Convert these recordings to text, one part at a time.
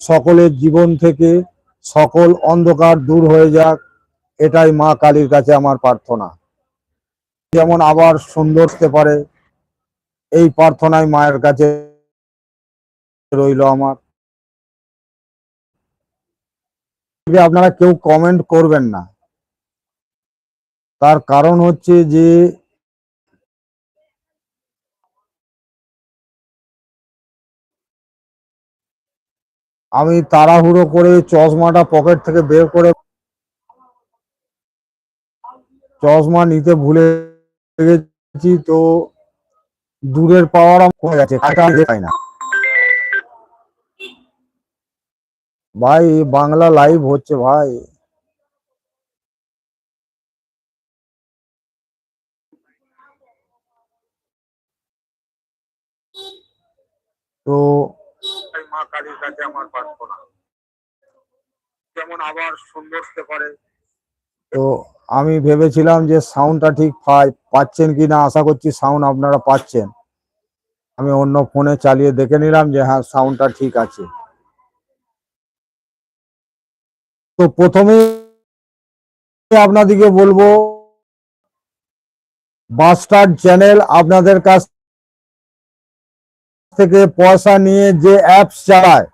সকলের জীবন থেকে সকল অন্ধকার দূর হয়ে যাক, এটাই মা কালীর কাছে আমার প্রার্থনা। যেমন আবার সুন্দর হতে পারে, এই প্রার্থনাই মায়ের কাছে রইল আমার। আপনারা কেউ কমেন্ট করবেন না। তার কারণ হচ্ছে যে আমি তাড়াহুড়ো করে চশমাটা পকেট থেকে বের করে চশমা নিতে ভুলে গেছি, তো দূরের পাওয়ার কমে গেছে না। ভাই, বাংলা লাইভ হচ্ছে ভাই। তো মা কালীর কাছে আমার প্রার্থনা যেমন আবার সুন্দর পারে। তো আমি ভেবেছিলাম যে সাউন্ডটা ঠিক পাচ্ছেন কি না, আশা করছি সাউন্ড আপনারা পাচ্ছেন। আমি অন্য ফোনে চালিয়ে দেখে নিলাম যে হ্যাঁ সাউন্ডটা ঠিক আছে। তো প্রথমে আপনাদেরকে বলব বাস্টার্ড চ্যানেল আপনাদের কাছ থেকে পয়সা নিয়ে যে অ্যাপস চালায়,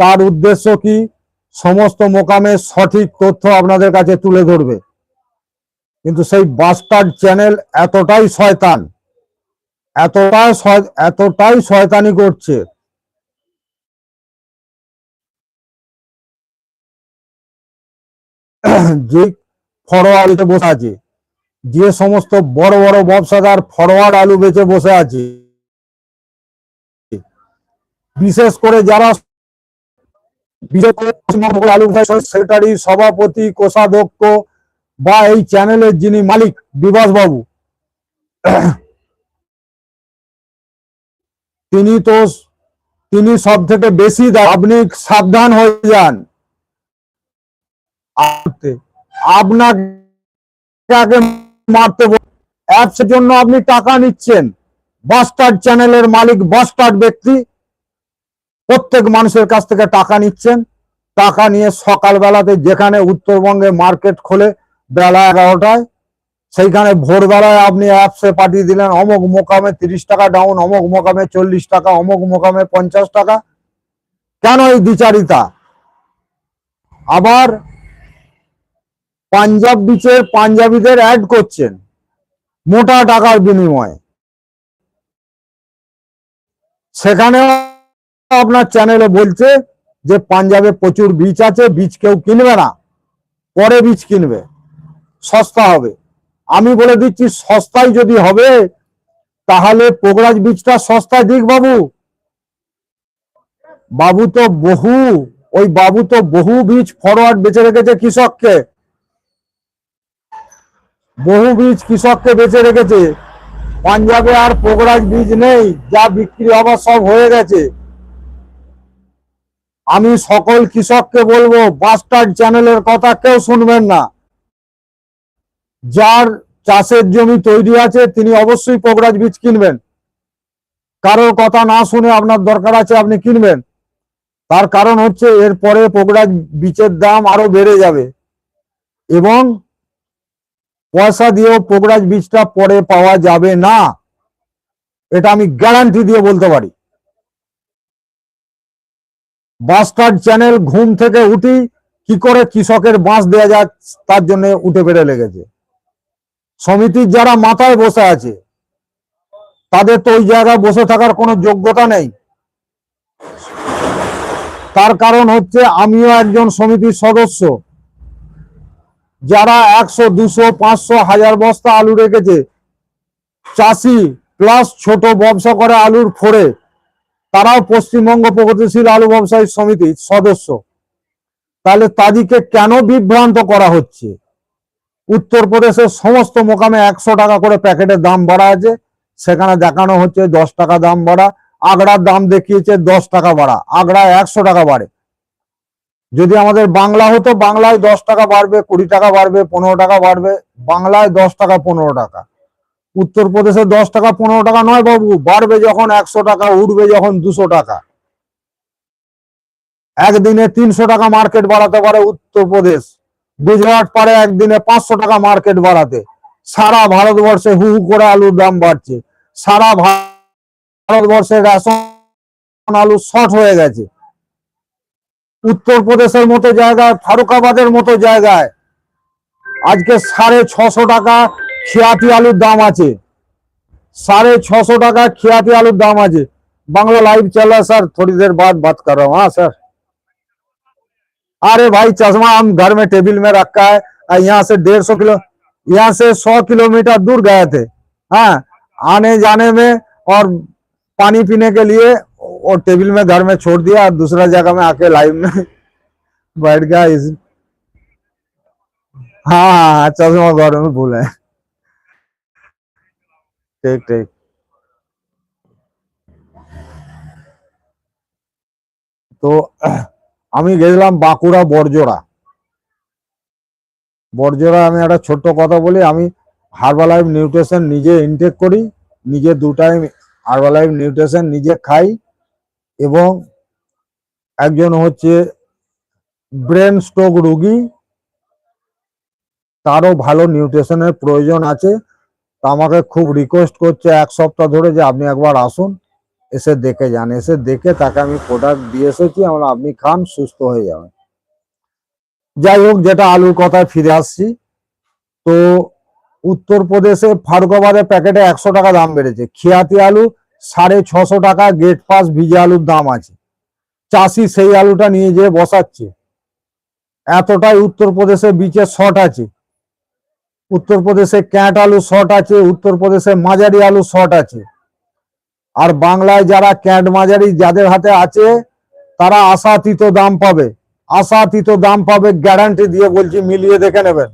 তার উদ্দেশ্য কি? সমস্ত মোকামে সঠিক তথ্য আপনাদের কাছে তুলে ধরবে। কিন্তু সেই বাস্টার্ড চ্যানেল এতটাই শয়তান, এতটাই এতটাই শয়তানি করছে। যে ফরওয়ার্ডে বসে আছে যে সমস্ত বড় বড় ব্যবসাদার ফরওয়ার্ড আলু বেচে বসে আছে, বিশেষ করে যারা সেক্রেটারি সভাপতি, কোষাধ্যক্ষ বা এই চ্যানেলের যিনি মালিক বিভাস বাবু তিনি তো, তিনি সব থেকে বেশি আপনি সাবধান হয়ে যান। আপনাকে মারতে অ্যাপস জন্য আপনি টাকা নিচ্ছেন। বাস্টার্ড চ্যানেলের মালিক বাস্টার্ড ব্যক্তি। প্রত্যেক মানুষের কাছ থেকে টাকা নিচ্ছেন। টাকা নিয়ে সকালবেলাতে যেখানে উত্তরবঙ্গে মার্কেট খোলে বেলা এগারোটায়, সেইখানে ভোরবেলায় আপনি অ্যাপসে পাঠিয়ে দিলেন, অমুক মোকামে তিরিশ টাকা ডাউন অমুক মোকামে চল্লিশ টাকা, অমুক মোকামে পঞ্চাশ টাকা। কেন এই দ্বিচারিতা? আবার পাঞ্জাব বিচের পাঞ্জাবিদের অ্যাড করছেন। মোটা টাকার বিনিময়ে। সেখানেও আপনার চ্যানেলে বলছে যে পাঞ্জাবে প্রচুর বীজ আছে বীজ কেউ কিনবে না। পরে বীজ কিনবে। সস্তা হবে। আমি বলে দিচ্ছি সস্তায় যদি হবে, তাহলে পোগরাজ বীজটা সস্তায় দিক বাবু। বাবু তো বহু, ওই বাবু তো বহু বীজ ফরওয়ার্ড বেঁচে রেখেছে কৃষককে। বহু বীজ কৃষককে বেঁচে রেখেছে। পাঞ্জাবে আর পোগরাজ বীজ নেই, যা বিক্রি হবার সব হয়ে গেছে। আমি সকল কৃষককে বলব বাস্টার্ড চ্যানেলের কথা কেউ শুনবেন না। যার চাষের জমি তৈরি আছে, তিনি অবশ্যই পোগরাজ বীজ কিনবেন। কারোর কথা না শুনে আপনার দরকার আছে, আপনি কিনবেন। তার কারণ হচ্ছে, এরপরে পোগরাজ বীজের দাম আরও বেড়ে যাবে। এবং পয়সা দিয়েও পোগরাজ বীজটা পরে পাওয়া যাবে না। এটা আমি গ্যারান্টি দিয়ে বলতে পারি। বাস্টার্ড চ্যানেল ঘুম থেকে উঠি, কি করে কৃষকের বাঁশ দেওয়া যায় তার জন্য উঠে বেড়ে লেগেছে। সমিতির যারা মাথায় বসে আছে, তাদের তো ওই জায়গায় বসে থাকার কোনো যোগ্যতা নেই। তার কারণ হচ্ছে আমিও একজন সমিতির সদস্য। যারা একশো, দুশো, পাঁচশো, হাজার বস্তা আলু রেখেছে, চাষি প্লাস ছোট ব্যবসা করে আলুর ফোরে তারাও পশ্চিমবঙ্গ প্রগতিশীল আলু ব্যবসায়ী সমিতির সদস্য। তাহলে তাদেরকে কেন বিভ্রান্ত করা হচ্ছে? উত্তরপ্রদেশের সমস্ত মোকামে একশো টাকা করে প্যাকেটের দাম বাড়া আছে, সেখানে দেখানো হচ্ছে দশ টাকা দাম বাড়া আগড়ার দাম দেখিয়েছে দশ টাকা বাড়া আগড়ায় একশো টাকা বাড়ে। যদি আমাদের বাংলা হতো, বাংলায় দশ টাকা বাড়বে, কুড়ি টাকা বাড়বে, পনেরো টাকা বাড়বে, বাংলায় দশ টাকা, পনেরো টাকা। উত্তরপ্রদেশে দশ টাকা, পনেরো টাকা নয় বাবু, বাড়বে যখন একশো টাকা, উঠবে যখন দুশো টাকা। একদিনে তিনশো টাকা মার্কেট বাড়াতে পারে উত্তরপ্রদেশ। গুজরাট পারে একদিনে পাঁচশো টাকা মার্কেট বাড়াতে। সারা ভারতবর্ষে হু হু করে আলুর দাম বাড়ছে। সারা ভারতবর্ষে রেশন আলু শর্ট হয়ে গেছে। উত্তরপ্রদেশের মতো জায়গায় ফারুকাবাদের মতো জায়গায় আজকে সাড়ে ছশো টাকা খেয়াতি আলুর দাম আছে साढ़े छह सौ टाका खियाती आलू दाम आज बांग्ला लाइव चल रहा है सर थोड़ी देर बाद बात कर रहा हूँ हाँ सर अरे भाई चश्मा हम घर में टेबल में रखा है और यहाँ से डेढ़ सौ किलो यहाँ से सौ किलोमीटर दूर गए थे हाँ आने जाने में और पानी पीने के लिए और टेबल में घर में छोड़ दिया और दूसरा जगह में आके लाइव में बैठ गया इस हाँ हाँ हाँ चश्मा घर में भूले ठीक ठीक তো আমি গেছিলাম বাঁকুড়া বরজোড়া বরজোড়া আমি একটা ছোট্ট কথা বলি আমি হার্বালাইফ নিউট্রিশন নিজে ইনটেক করি নিজে দু টাইম হার্বালাইফ নিউট্রিশন নিজে খাই এবং একজন হচ্ছে ব্রেন স্ট্রোক রোগী। তারও ভালো নিউট্রিশনের প্রয়োজন আছে। তা আমাকে খুব রিকোয়েস্ট করছে এক সপ্তাহ ধরে যে আপনি একবার আসুন, এসে দেখে যান। এসে দেখে তাকে আমি প্রোডাক্ট দিয়ে এসেছি, আমরা আপনি খান, সুস্থ হয়ে যাবেন। যাই হোক, যেটা আলুর কথায় ফিরে আসছি। তো উত্তরপ্রদেশে ফারুকাবাদের প্যাকেটে একশো টাকা দাম বেড়েছে। খেয়াতি আলু সাড়ে ছশো টাকা গেট পাস ভিজে আলুর দাম আছে। চাষি সেই আলুটা নিয়ে যেয়ে বসাচ্ছে। এতটাই উত্তরপ্রদেশে বিচে শর্ট আছে। উত্তরপ্রদেশে ক্যাট আলু শর্ট আছে, উত্তরপ্রদেশে মাঝারি আলু শর্ট আছে। আর বাংলায় যারা ক্যাট মাঝারি যাদের হাতে আছে, তারা আশাতীত দাম পাবে। আশাতীত দাম পাবে গ্যারান্টি দিয়ে বলছি, মিলিয়ে দেখে নেবেন।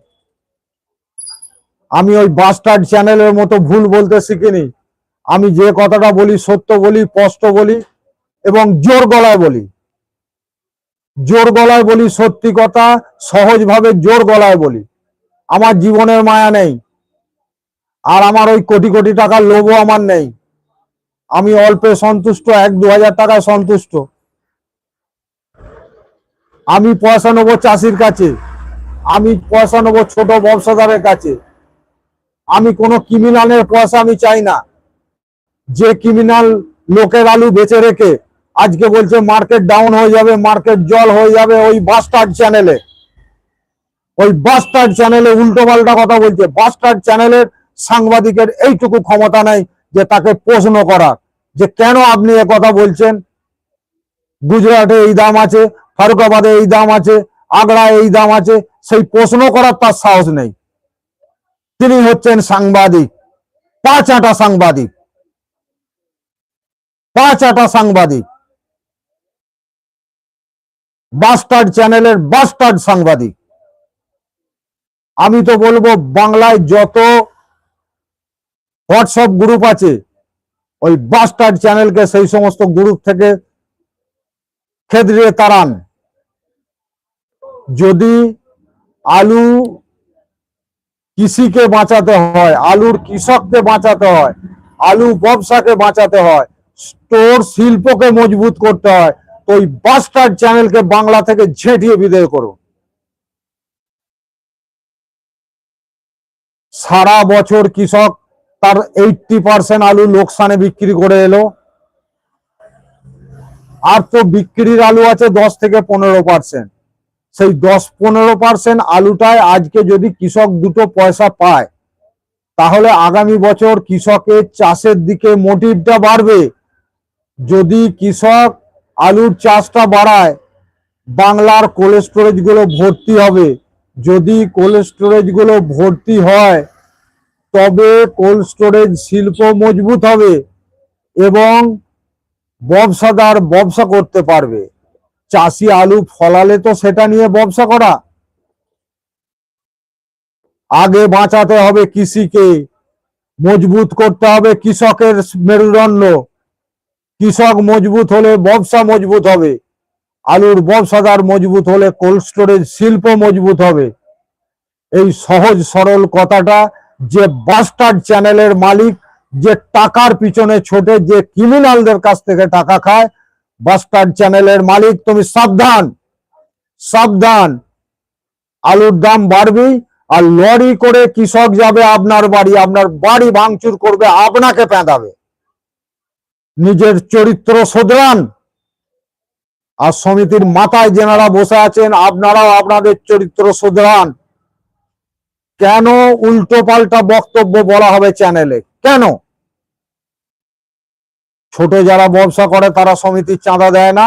আমি ওই বাস্টার্ড চ্যানেলের মতো ভুল বলতে শিখিনি। আমি যে কথাটা বলি, সত্য বলি, স্পষ্ট বলি এবং জোর গলায় বলি। জোর গলায় বলি সত্যি কথা, সহজভাবে জোর গলায় বলি। আমার জীবনের মায়া নেই আর আমার ওই কোটি কোটি টাকার লোভও আমার নেই। আমি অল্পে সন্তুষ্ট, এক দু হাজার টাকায় সন্তুষ্ট। আমি পয়সা নেব চাষির কাছে, আমি পয়সা নেব ছোট ব্যবসাদারের কাছে। আমি কোনো ক্রিমিনালের পয়সা আমি চাই না। যে ক্রিমিনাল লোকের আলু বেচে রেখে আজকে বলছে মার্কেট ডাউন হয়ে যাবে মার্কেট জল হয়ে যাবে, ওই বাস্টার্ড চ্যানেলে ওই বাস্টার্ড চ্যানেলে উল্টো পাল্টা কথা বলছে। বাস্টার্ড চ্যানেলের সাংবাদিকের এইটুকু ক্ষমতা নাই যে তাকে প্রশ্ন করার। যে কেন আপনি এ কথা বলছেন? গুজরাটে এই দাম আছে, ফারুকাবাদে এই দাম আছে, আগ্রায় এই দাম আছে, সেই প্রশ্ন করার তার সাহস নেই। তিনি হচ্ছেন সাংবাদিক, পাঁচ আটা সাংবাদিক। পাঁচ আটা সাংবাদিক। বাস্টার্ড চ্যানেলের বাস্টার্ড সাংবাদিক। আমি তো বলব, বাংলায় যত হোয়াটসঅ্যাপ গ্রুপ আছে, ওই বাস্টার্ড চ্যানেলকে সেই সমস্ত গ্রুপ থেকে খেদড়িয়ে তাড়ান। যদি আলু কৃষিকে বাঁচাতে হয়, আলুর কৃষককে বাঁচাতে হয়, আলু ব্যবসাকে বাঁচাতে হয় স্টোর শিল্পকে মজবুত করতে হয়, তো ওই বাস্টার চ্যানেলকে বাংলা থেকে ঝেঁটিয়ে বিদায় করুন। সারা বছর কৃষক তার এইটটি পার্সেন্ট আলু লোকসানে বিক্রি করে এলো। আর তো বিক্রির আলু আছে দশ থেকে পনেরো পার্সেন্ট সেই দশ পনেরো পার্সেন্ট আলুটায় আজকে যদি কৃষক দুটো পয়সা পায়, তাহলে আগামী বছর কৃষকের চাষের দিকে মোটিভটা বাড়বে। যদি কৃষক আলুর চাষটা বাড়ায়, বাংলার কোল্ড স্টোরেজগুলো ভর্তি হবে। যদি কোল্ড স্টোরেজগুলো ভর্তি হয়, তবে কোল্ড স্টোরেজ শিল্প মজবুত হবে এবং ব্যবসাদার ব্যবসা করতে পারবে। চাষি আলু ফলালে তো সেটা নিয়ে ব্যবসা করা। আগে বাঁচাতে হবে কৃষিকে, মজবুত করতে হবে কৃষকের মেরুদণ্ড। কৃষক মজবুত হলে ব্যবসা মজবুত হবে। আলুর ব্যবসাদার মজবুত হলে কোল্ড স্টোরেজ শিল্প মজবুত হবে। এই সহজ সরল কথাটা যে বাস্টার্ড চ্যানেলের মালিক যে টাকার পিছনে ছোটে যে ক্রিমিনালদের কাছ থেকে টাকা খায় বাস্টার্ড চ্যানেলের মালিক তুমি সাবধান সাবধান। আলুর দাম বাড়বেই আর লরি করে কৃষক যাবে আপনার বাড়ি আপনার বাড়ি ভাঙচুর করবে, আপনাকে পেঁদাবে। নিজের চরিত্র শোধরান। আর সমিতির মাথায় যেনারা বসে আছেন, আপনারাও আপনাদের চরিত্র শোধরান। কেন উল্টো পাল্টা বক্তব্য বলা হবে চ্যানেলে? কেন? ছোট যারা ব্যবসা করে, তারা সমিতির চাঁদা দেয় না।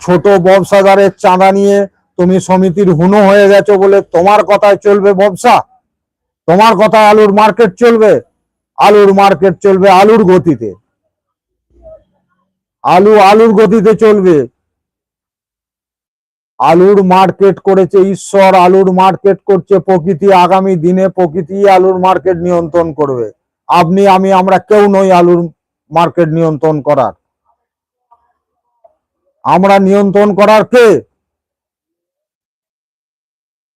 ছোট ব্যবসাদারের চাঁদা নিয়ে তুমি সমিতির হুনো হয়ে গেছো বলে তোমার কথায় চলবে ব্যবসা? তোমার কথায় আলুর মার্কেট চলবে? আলুর মার্কেট চলবে আলুর গতিতে। আলু আলুর গতিতে চলবে। আলুর মার্কেট করেছে ঈশ্বর, আলুর মার্কেট করছে প্রকৃতি, আগামী দিনে প্রকৃতি আলুর মার্কেট নিয়ন্ত্রণ করবে। আপনি, আমি, আমরা কেউ নই আলুর মার্কেট নিয়ন্ত্রণ করার। আমরা নিয়ন্ত্রণ করার কে?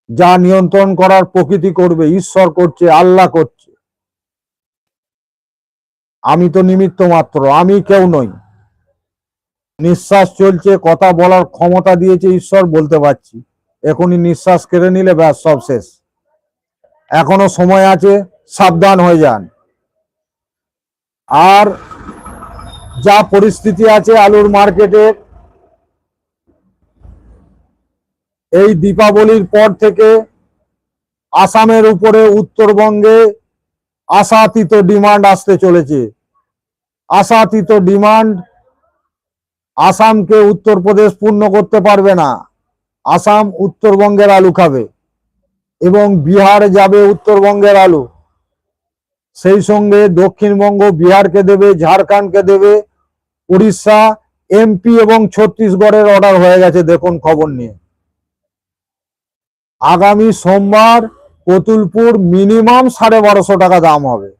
যা নিয়ন্ত্রণ করার প্রকৃতি করবে, ঈশ্বর করছে, আল্লাহ করছে। আমি তো নিমিত্ত মাত্র, আমি কেউ নই। নিঃশ্বাস চলছে, কথা বলার ক্ষমতা দিয়েছে ঈশ্বর, বলতে পারছি। এখনই নিঃশ্বাস কেড়ে নিলে ব্যাস, সব শেষ। এখনও সময় আছে, সাবধান হয়ে যান। আর যা পরিস্থিতি আছে আলুর মার্কেটের এই দীপাবলির পর থেকে আসামের উপরে, উত্তরবঙ্গে আশাতীত ডিমান্ড আসতে চলেছে। আশাতীত ডিমান্ড আসামকে উত্তরপ্রদেশ পূর্ণ করতে পারবে না। আসাম উত্তরবঙ্গের আলু খাবে এবং বিহার যাবে উত্তরবঙ্গের আলু। সেই সঙ্গে দক্ষিণবঙ্গ বিহারকে দেবে, ঝাড়খণ্ডকে দেবে, উড়িষ্যা, এমপি এবং ছত্তিশগড়ের অর্ডার হয়ে গেছে, দেখুন খবর নিয়ে। আগামী সোমবার কতুলপুর মিনিমাম সাড়ে বারোশো টাকা দাম হবে।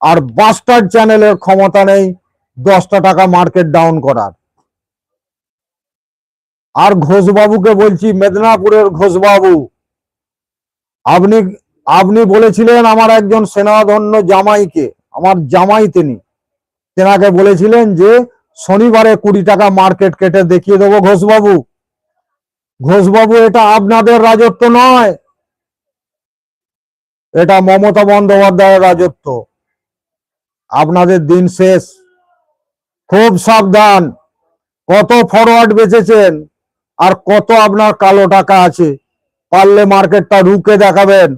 আর বাস্টার্ড চ্যানেলের ক্ষমতা নেই দশটা টাকা মার্কেট ডাউন করার। আর ঘোষবাবুকে বলছি, মেদিনীপুরের ঘোষবাবু, আপনি আপনি বলেছিলেন আমার একজন সেনাধন্য জামাইকে, আমার জামাই তিনি। তেনাকে বলেছিলেন যে, শনিবারে কুড়ি টাকা মার্কেট কেটে দেখিয়ে দেবো ঘোষবাবু। ঘোষবাবু, এটা আপনাদের রাজত্ব নয়। এটা মমতা বন্দ্যোপাধ্যায়ের রাজত্ব। আপনাদের দিন শেষ। খুব সাবধান। কত ফরওয়ার্ড বেচেছেন আর কত আপনার কালো টাকা আছে। পারলে মার্কেটটা রুকে দেখাবেন।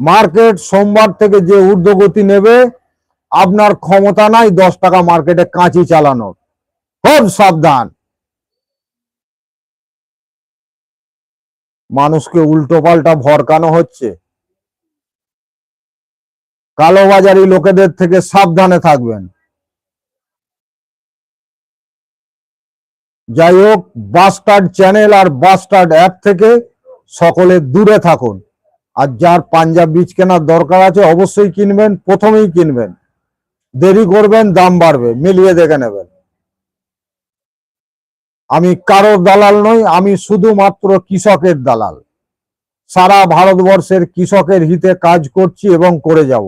মার্কেট সোমবার থেকে যে ঊর্ধ্বগতি নেবে, আপনার ক্ষমতা নাই দশ টাকা মার্কেটে কাঁচি চালানোর। খুব সাবধান। মানুষকে উল্টো পাল্টা ভরকানো হচ্ছে। কালোবাজারি লোকেদের থেকে সাবধানে থাকবেন। যাই হোক বাস্টার্ড চ্যানেল আর বাস্টার্ড অ্যাপ থেকে সকলে দূরে থাকুন। আর যার পাঞ্জাব বীজ কেনার দরকার আছে, অবশ্যই কিনবেন, প্রথমেই কিনবেন। দেরি করবেন, দাম বাড়বে, মিলিয়ে দেখে নেবেন। আমি কারোর দালাল নই, আমি শুধুমাত্র কৃষকের দালাল। সারা ভারতবর্ষের কৃষকের হিতে কাজ করছি এবং করে যাব।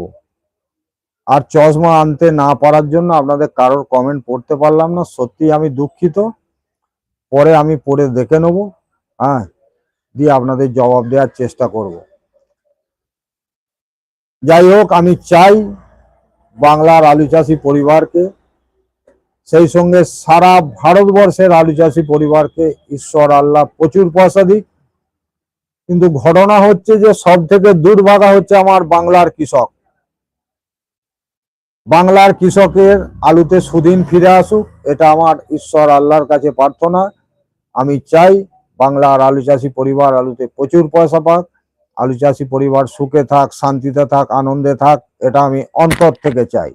আর চশমা আনতে না পারার জন্য আপনাদের কারোর কমেন্ট পড়তে পারলাম না। সত্যি আমি দুঃখিত। পরে আমি পড়ে দেখে নেব। হ্যাঁ দিয়ে আপনাদের জবাব দেওয়ার চেষ্টা করব। যাই হোক, আমি চাই বাংলার আলু চাষি পরিবারকে, সেই সঙ্গে সারা ভারতবর্ষের আলু চাষি পরিবারকে ঈশ্বর আল্লাহ প্রচুর পয়সা দিক। কিন্তু ঘটনা হচ্ছে যে সব থেকে দুর্ভাগা হচ্ছে আমার বাংলার কৃষক। বাংলার কৃষকের আলুতে সুদিন ফিরে আসুক, এটা আমার ঈশ্বর আল্লাহর কাছে প্রার্থনা। আমি চাই বাংলার আলু চাষি পরিবার আলুতে প্রচুর পয়সা পাক, আলু চাষি পরিবার সুখে থাক, শান্তিতে থাক, আনন্দে থাক, এটা আমি অন্তর থেকে চাই।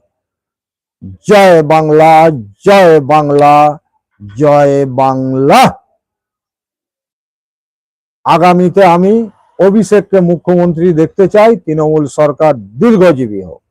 জয় বাংলা জয় বাংলা জয় বাংলা। আগামীতে আমি অভিষেককে মুখ্যমন্ত্রী দেখতে চাই, তৃণমূল সরকার দীর্ঘজীবী হোক।